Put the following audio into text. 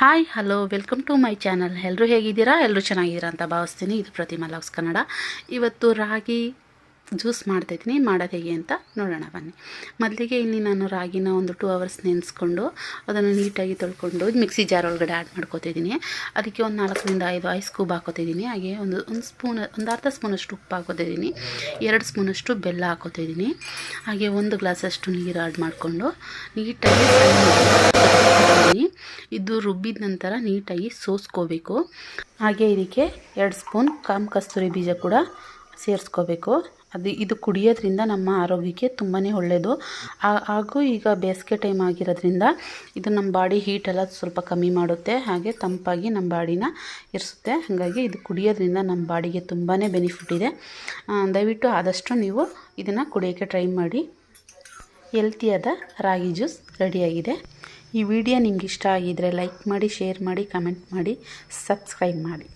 Hi hello welcome to my channel ಎಲ್ಲರೂ ಹೇಗಿದ್ದೀರಾ? ಎಲ್ಲರೂ ಚೆನ್ನಾಗಿದ್ದೀರಾ ಅಂತ ಭಾವಿಸ್ತೀನಿ. ಇದು ಪ್ರತಿಮಾ ಲಾಗ್ಸ್ ಕನ್ನಡ. ಇವತ್ತು ರಾಗಿ ಜ್ಯೂಸ್ ಮಾಡ್ತಾಯಿದ್ದೀನಿ ಮಾಡೋದು ಹೇಗೆ ಅಂತ ನೋಡೋಣ, ಬನ್ನಿ. ಮೊದಲಿಗೆ ಇಲ್ಲಿ ನಾನು ರಾಗಿನ ಒಂದು ಟೂ ಅವರ್ಸ್ ನೆನೆಸ್ಕೊಂಡು ಅದನ್ನು ನೀಟಾಗಿ ತೊಳ್ಕೊಂಡು ಮಿಕ್ಸಿ ಜಾರ್ ಒಳಗಡೆ ಆ್ಯಡ್ ಮಾಡ್ಕೋತಿದ್ದೀನಿ. ಅದಕ್ಕೆ ಒಂದು ನಾಲ್ಕರಿಂದ ಐದು ಐಸ್ ಕ್ಯೂಬ್ ಹಾಕೋತಿದ್ದೀನಿ. ಹಾಗೆ ಒಂದು ಒಂದು ಸ್ಪೂನ್ ಒಂದು ಅರ್ಧ ಸ್ಪೂನಷ್ಟು ಉಪ್ಪು ಹಾಕೋತಿದ್ದೀನಿ. ಎರಡು ಸ್ಪೂನಷ್ಟು ಬೆಲ್ಲ ಹಾಕೋತಿದ್ದೀನಿ. ಹಾಗೆ ಒಂದು ಗ್ಲಾಸಷ್ಟು ನೀರು ಆ್ಯಡ್ ಮಾಡಿಕೊಂಡು ನೀಟಾಗಿ. ಇದು ರುಬ್ಬಿದ ನಂತರ ನೀಟಾಗಿ ಸೋಸ್ಕೋಬೇಕು. ಹಾಗೆ ಇದಕ್ಕೆ ಎರಡು ಸ್ಪೂನ್ ಕಾಮ್ ಕಸ್ತೂರಿ ಬೀಜ ಕೂಡ ಸೇರಿಸ್ಕೋಬೇಕು. ಅದು ಇದು ಕುಡಿಯೋದ್ರಿಂದ ನಮ್ಮ ಆರೋಗ್ಯಕ್ಕೆ ತುಂಬಾ ಒಳ್ಳೆಯದು ಹಾಗೂ ಈಗ ಬೇಸಿಗೆ ಟೈಮ್ ಆಗಿರೋದ್ರಿಂದ ಇದು ನಮ್ಮ ಬಾಡಿ ಹೀಟೆಲ್ಲ ಸ್ವಲ್ಪ ಕಮ್ಮಿ ಮಾಡುತ್ತೆ. ಹಾಗೆ ತಂಪಾಗಿ ನಮ್ಮ ಬಾಡಿನ ಇರಿಸುತ್ತೆ. ಹಾಗಾಗಿ ಇದು ಕುಡಿಯೋದ್ರಿಂದ ನಮ್ಮ ಬಾಡಿಗೆ ತುಂಬಾ ಬೆನಿಫಿಟ್ ಇದೆ. ದಯವಿಟ್ಟು ಆದಷ್ಟು ನೀವು ಇದನ್ನು ಕುಡಿಯೋಕ್ಕೆ ಟ್ರೈ ಮಾಡಿ. ಹೆಲ್ತಿಯಾದ ರಾಗಿ ಜ್ಯೂಸ್ ರೆಡಿಯಾಗಿದೆ. ಈ ವಿಡಿಯೋ ನಿಮ್ಗೆ ಇಷ್ಟ ಆಗಿದ್ದರೆ ಲೈಕ್ ಮಾಡಿ ಶೇರ್ ಮಾಡಿ ಕಮೆಂಟ್ ಮಾಡಿ ಸಬ್ಸ್ಕ್ರೈಬ್ ಮಾಡಿ.